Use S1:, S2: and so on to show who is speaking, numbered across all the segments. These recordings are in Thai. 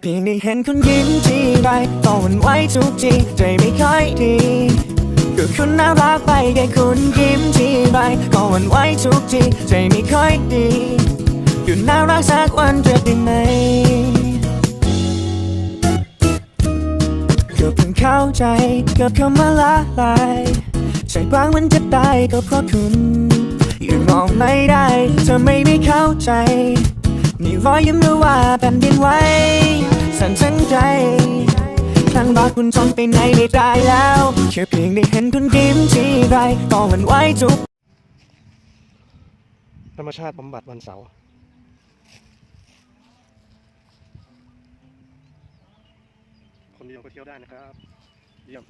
S1: เพียงได้เห็นคุณยิ้มทีไรก็หวั่นไหวทุกทีใจไม่ค่อยดีก็คุณน่ารักไปแค่คุณยิ้มทีไรก็หวั่นไหวทุกทีใจไม่ค่อยดีอยู่น่ารักสักวันจะได้ไหมเกือบเพิ่งเข้าใจเกือบคำว่าละลายใจบางมันจะตายก็เพราะคุณยังมองไม่ได้เธอไม่ไม่เข้าใจ มีรอยยิ้มหรือว่าแผ่นดินไหวสั่นทั้งใจทั้งรักคุณจนไปไหนไม่ได้แล้วแค่เพียงได้เห็นคุณยิ้มทีไรก็หวันไหวทุก
S2: ธรรมชาติบำบัดวันเสาร์คนเดียวก็เที่ยวได้นะครับ เยี่ยม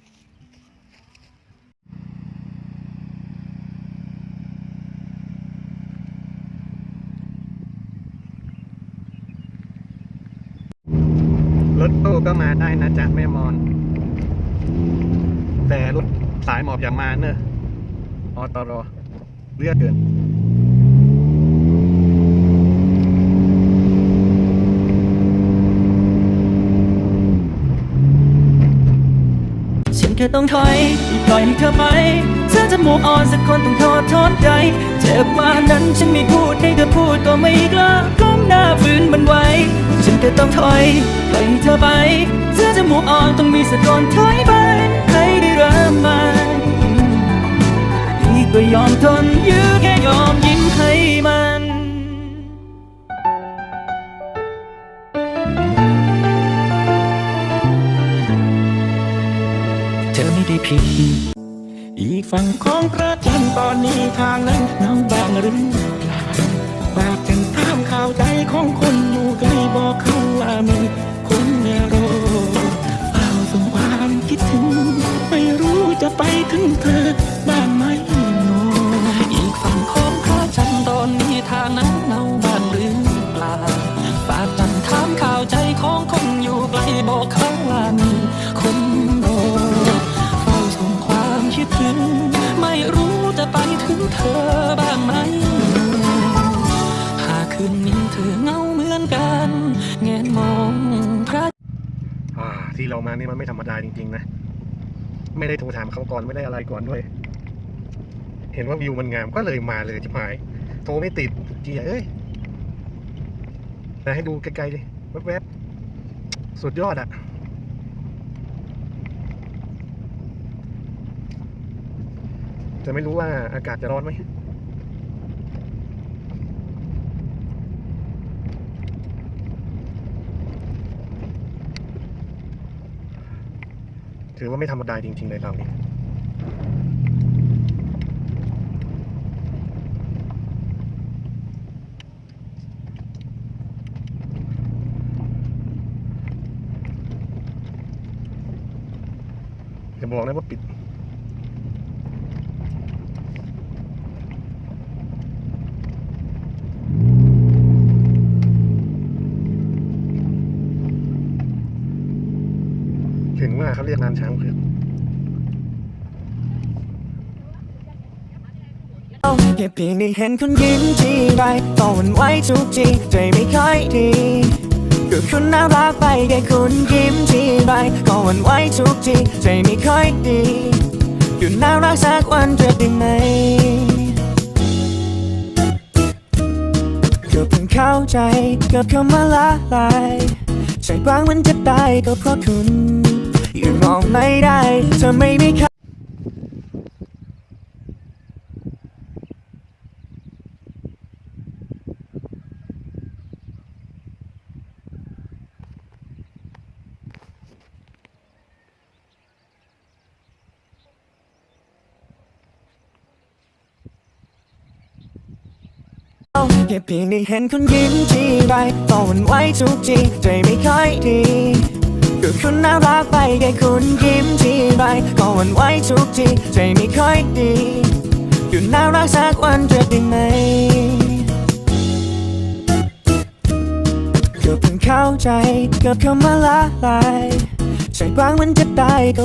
S2: ถตู้ก็มาได้นะจ๊ะแม่มอน แต่รถสายหมอบอย่ามาเนอะอตรเลือกเกิน
S1: ฉันแค่ต้องถอยปล่อยให้เธอไป เธอจะมูออนสักคนต้องโทษโทษใจ เจ็บมานั้นฉันไม่พูดให้เธอพูดก็ไม่กล้าก้มหน้าฝืนมันไว้ ฉันแค่ต้องถอยปล่อยเธอไปเธอจะมูออนต้องมีสักคนถอยไปให้ได้เริ่มใหม่ดีก็ยอมทนยื้อแค่ยอมยิ้มให้มันเธอไม่ได้ผิด
S3: อีกฝั่งของพระจันทร์ตอนนี้ทางนั้นเงาบางหรือเปล่าปากกันตามข่าวใจ ที่เรามานี่มันไม่ธร
S2: รมดาจริงๆนะ ไม่ได้โทรถามเขาก่อนไม่ได้อะไรก่อนด้วย เห็นว่าวิวมันงามก็เลยมาเลยจิบหาย โทรไม่ติดเจียเอ้ยแต่ให้ดูไกลๆดิแวบๆสุดยอดอะแต่ไม่รู้ว่าอากาศจะร้อนไหม ถือว่าไม่ธรรมดาจริง ๆ เลยเรานี่อย่าบอกนะว่าปิด ถึงว่าเขาเรียกงานช้างเผือก
S1: แค่เพียงได้เห็นคุณยิ้มทีไรก็หวั่นไหวทุกทีใจไม่ค่อยดีก็คุณน่ารักไปแค่คุณยิ้มทีไรก็หวั่นไหวทุกทีใจไม่ค่อยดีอยู่น่ารักสักวันจะได้ไหมเกือบเพิ่งเข้าใจเกือบคำว่าละลายใจบางมันจะตายก็เพราะคุณ ยังมองไม่ได้เธอไม่ม่เข้าแค่เพียงได้เห็นคุณยิ้มทีไรก็หวั่นไหวทุกทีใจไม่ค่อยดี คุณน่ารักไปแค่คุณยิ้มทีไรก็หวั่นไหวทุกทีใจไม่ค่อยดีอยู่น่ารักสักวันจะได้ไหมเกือบเพิ่งเข้าใจเกือบคำว่าละลายใจบางมันจะตายก็